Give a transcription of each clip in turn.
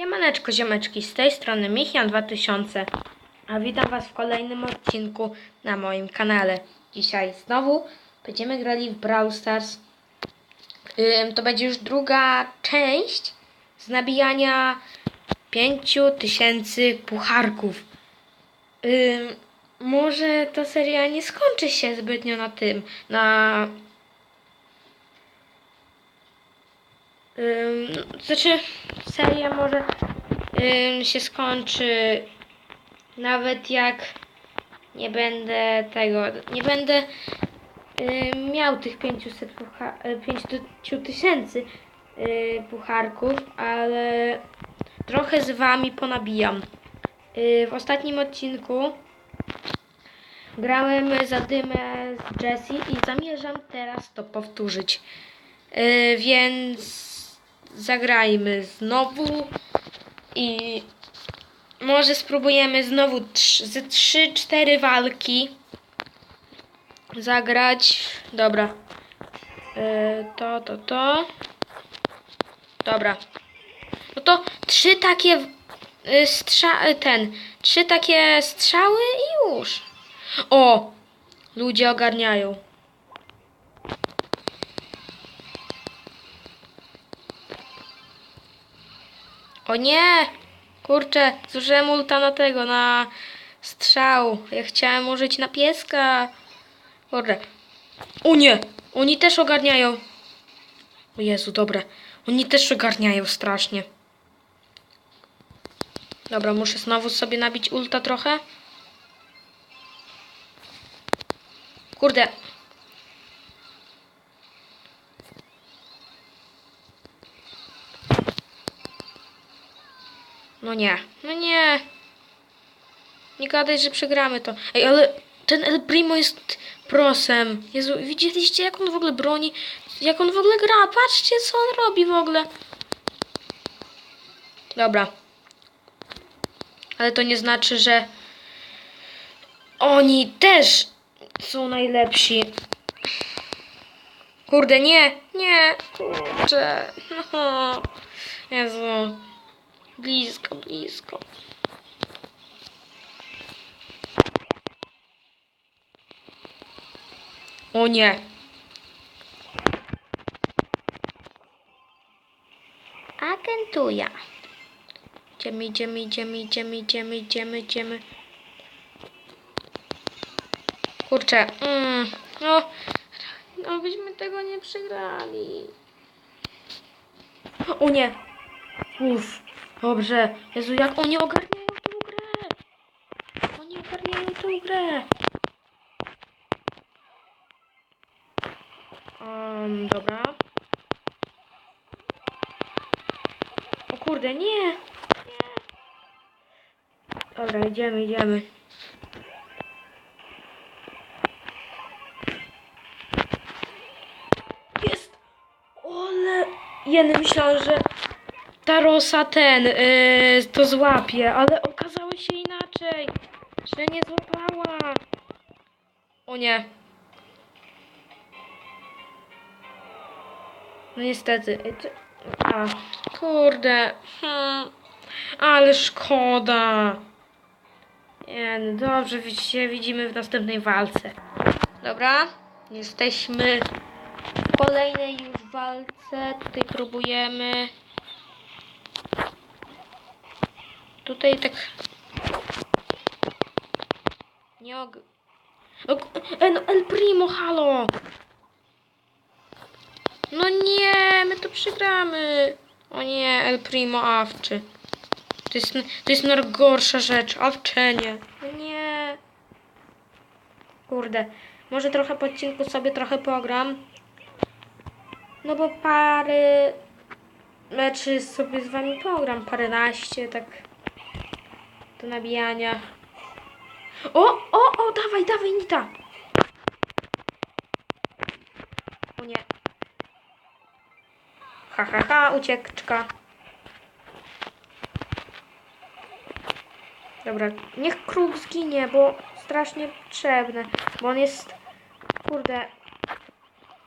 Siemaneczko, ziomeczki, z tej strony Michian2000, a witam Was w kolejnym odcinku na moim kanale. Dzisiaj znowu będziemy grali w Brawl Stars. To będzie już druga część z nabijania 5000 pucharków. Może ta seria nie skończy się zbytnio na tym, na Ym, znaczy, seria może się skończy nawet jak nie będę tego, nie będę miał tych 500 pucha, y, 5 tysięcy y, pucharków, ale trochę z wami ponabijam. Y, w ostatnim odcinku grałem za dymę z Jessie i zamierzam teraz to powtórzyć. Yy, więc zagrajmy znowu i może spróbujemy znowu ze 3-4 walki zagrać. Dobra. Yy, to, to, to. Dobra. No to trzy takie yy, strza- ten, trzy takie strzały i już. O! Ludzie ogarniają. O nie! Kurczę, zużyłem ulta na tego, na strzał. Ja chciałem użyć na pieska. Kurde. O nie! Oni też ogarniają. O Jezu, dobra. Oni też ogarniają strasznie. Dobra, muszę znowu sobie nabić ulta trochę. Kurde. No nie, no nie. Nie gadaj, że przegramy to. Ej, ale ten El Primo jest prosem. Jezu, widzieliście jak on w ogóle broni? Jak on w ogóle gra? Patrzcie, co on robi w ogóle. Dobra. Ale to nie znaczy, że oni też są najlepsi. Kurde, nie, nie, kurczę. No. Jezu. Blisko, blisko. O nie. Agentuja. Idziemy, idziemy, idziemy, idziemy, idziemy, idziemy, idziemy. Kurczę. Mm, no, no byśmy tego nie przegrali. O nie. Uff, dobrze. Jezu, jak oni ogarniają tą grę. Oni ogarniają tą grę. Um, dobra. O kurde, nie. Nie. Dobra, idziemy, idziemy. Jest! Ole! Jeny myślałem, że ta rosa ten yy, to złapie, ale okazało się inaczej, że nie złapała. O nie. No niestety. Czy- A, kurde. Hmm. Ale szkoda. Nie, no dobrze, widzicie, widzimy w następnej walce. Dobra, jesteśmy w kolejnej już walce. Tutaj próbujemy. Tutaj tak. Nie og... O, e, no, El Primo, halo! No nie, my to przegramy. O nie, El Primo awczy. To jest, to jest najgorsza rzecz, awczenie. No nie. Kurde, może trochę po odcinku sobie trochę pogram. No bo parę meczy sobie z wami pogram, paręnaście, tak do nabijania. O, o, o, dawaj, dawaj, Nita. O nie. Ha, ha, ha, ucieczka. Dobra, niech kruk zginie, bo strasznie potrzebne. Bo on jest, kurde,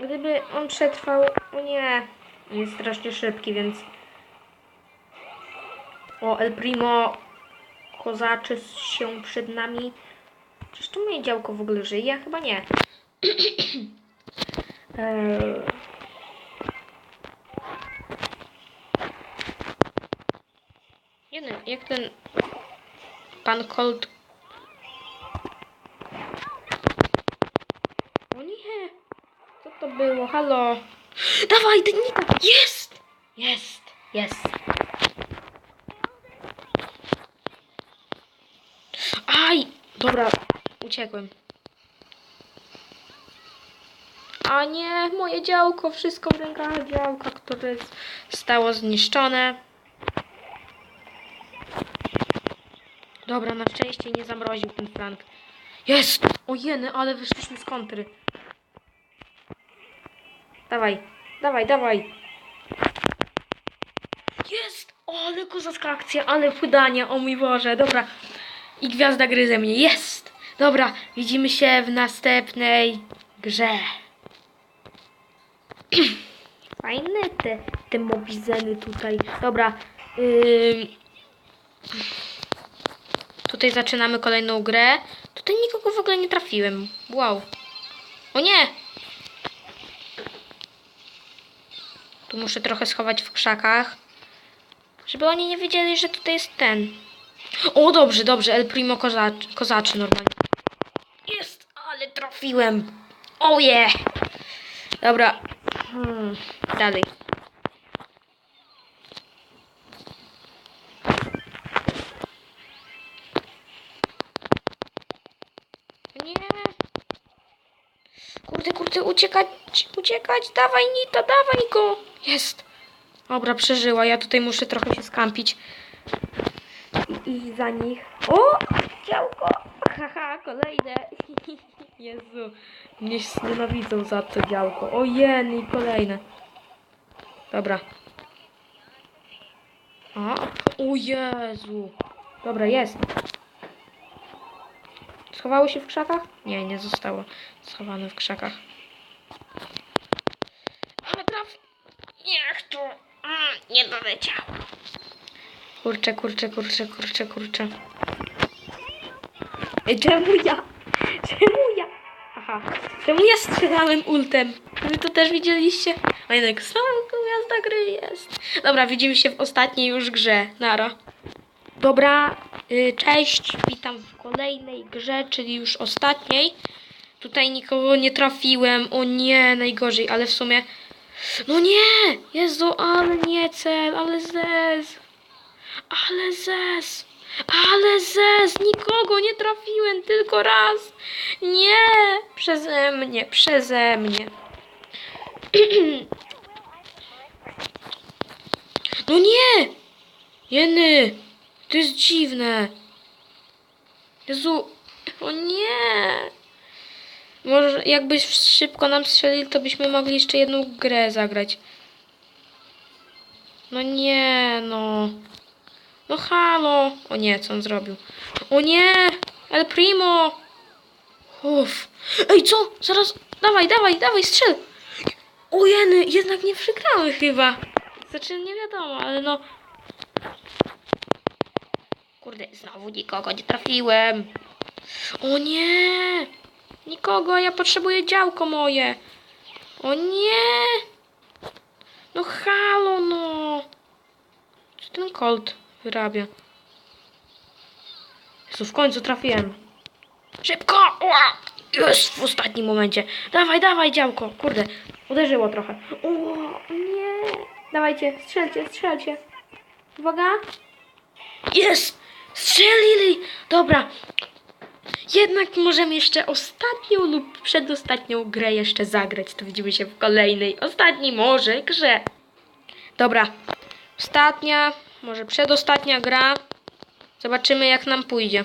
gdyby on przetrwał, o nie, jest strasznie szybki, więc O, El Primo kozaczy się przed nami. Czyż to moje działko w ogóle żyje? Chyba nie. Eee. Jeden, jak ten pan Colt. O nie! Co to było? Halo! Dawaj, Denika! Jest! Jest! Jest! Dobra, uciekłem. A nie, moje działko, wszystko w rękach działka, które stało zniszczone. Dobra, na szczęście nie zamroził ten Frank. Jest! O jeny, ale wyszliśmy z kontry. Dawaj, dawaj, dawaj. Jest! O, ale kozacka akcja, ale wydania, o mój Boże, dobra. I gwiazda gryzie mnie, jest! Dobra, widzimy się w następnej grze. Fajne te, te mobizeny tutaj. Dobra. Ym... Tutaj zaczynamy kolejną grę. Tutaj nikogo w ogóle nie trafiłem. Wow. O nie! Tu muszę trochę schować w krzakach. Żeby oni nie wiedzieli, że tutaj jest ten. O, dobrze, dobrze. El Primo kozaczy, kozaczy normalnie. Jest, ale trafiłem. Oh yeah. Dobra. Hmm, dalej. Kurde, kurde, uciekać, uciekać. Dawaj, Nita, dawaj go. Jest. Dobra, przeżyła. Ja tutaj muszę trochę się skampić. I, za nich. O! Działko! Haha, kolejne. Jezu. Mnie nienawidzą za to działko. O jen, i kolejne. Dobra. A, o Jezu. Dobra, jest. Schowało się w krzakach? Nie, nie zostało schowane w krzakach. Ale traf... Niech tu... A, nie doleciał. Kurczę, kurczę, kurczę, kurczę, kurczę. Ej, czemu ja? Czemu ja? Aha. Czemu ja strzelałem ultem? Wy to też widzieliście? A jednak sama gwiazda gry jest. Dobra, widzimy się w ostatniej już grze. Nara. Dobra, y, cześć, witam w kolejnej grze, czyli już ostatniej. Tutaj nikogo nie trafiłem, o nie, najgorzej, ale w sumie... No nie! Jezu, ale nie cel, ale zez. Ale zez. Ale zez, nikogo nie trafiłem, tylko raz. Nie, przeze mnie, przeze mnie. No nie! Jeny, to jest dziwne. Jezu, o nie. Może jakbyś szybko nam strzelił, to byśmy mogli jeszcze jedną grę zagrać. No nie, no. No halo. O nie, co on zrobił? O nie! El Primo! Uff. Ej, co? Zaraz, dawaj, dawaj, dawaj, strzel! O jednak nie przegramy chyba. Znaczy, nie wiadomo, ale no... Kurde, znowu nikogo nie trafiłem. O nie! Nikogo, ja potrzebuję działko moje. O nie! No halo, no! Co ten Colt wyrabia? Jezu, w końcu trafiłem. Szybko! Ua! Jest w ostatnim momencie. Dawaj, dawaj, działko. Kurde, uderzyło trochę. O, nie! Dawajcie, strzelcie, strzelcie. Uwaga. Jest! Strzelili! Dobra. Jednak możemy jeszcze ostatnią lub przedostatnią grę jeszcze zagrać. To widzimy się w kolejnej, ostatniej może grze. Dobra. Ostatnia, może przedostatnia gra. Zobaczymy jak nam pójdzie.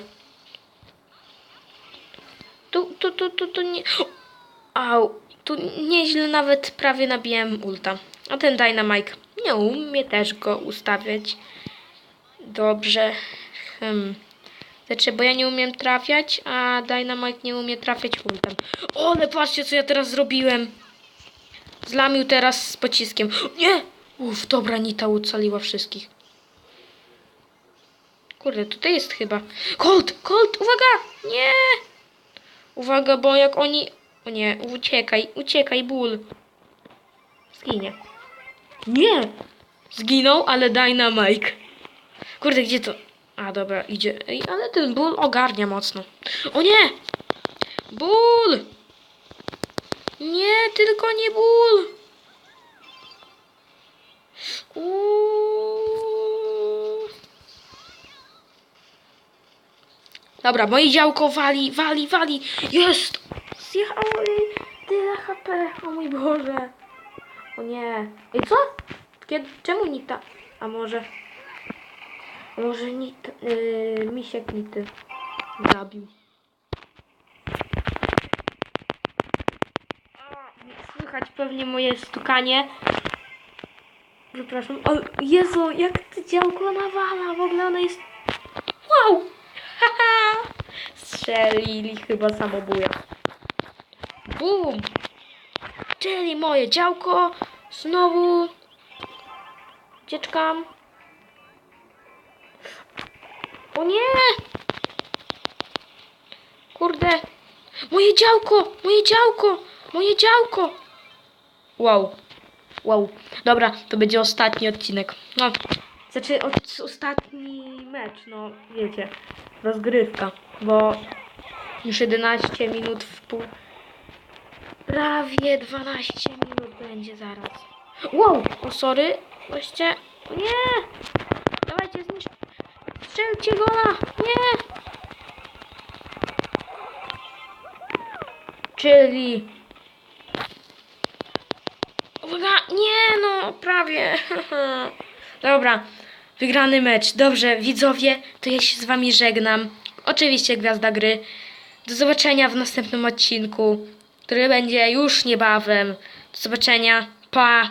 Tu, tu, tu, tu, tu nie... Au, tu nieźle nawet prawie nabiłem ulta. A ten Dynamite nie umie też go ustawiać. Dobrze. Hmm. Znaczy, bo ja nie umiem trafiać, a Dynamite nie umie trafiać ultem. O, ale patrzcie, co ja teraz zrobiłem. Zlamił teraz z pociskiem. Nie! Uff, dobra, Nita ocaliła wszystkich. Kurde, tutaj jest chyba. Colt! Colt! Uwaga! Nie! Uwaga, bo jak oni... O nie, uciekaj, uciekaj, ból. Zginie. Nie! Zginął, ale Dynamite. Kurde, gdzie to... A, dobra, idzie. Ej, ale ten ból ogarnia mocno. O nie! Ból! Nie, tylko nie ból! Uuu. Dobra, moje działko wali, wali, wali. Jest! Zjechało jej tyle HP. O mój Boże. O nie. Ej, co? Kiedy, czemu Nita? A może... A może Nita... Yy, misiek Nity zabił. Słychać pewnie moje stukanie. Przepraszam. O Jezu, jak to działko nawala. W ogóle ona jest... Wow! Strzelili chyba samobuja. Bum! Czyli moje działko znowu ucieczkam. O nie! Kurde! Moje działko! Moje działko! Moje działko! Wow. Wow. Dobra, to będzie ostatni odcinek. No, znaczy od, ostatni mecz, no wiecie, rozgrywka, bo już 11 minut w pół. Prawie 12 minut będzie zaraz. Wow! O, sorry. Goście. O nie! Dawajcie, zniszcz. Strzelcie go na! Nie! Czyli... Uwaga! Nie no, prawie. Dobra. Wygrany mecz. Dobrze, widzowie, to ja się z wami żegnam. Oczywiście gwiazda gry. Do zobaczenia w następnym odcinku, który będzie już niebawem. Do zobaczenia. Pa!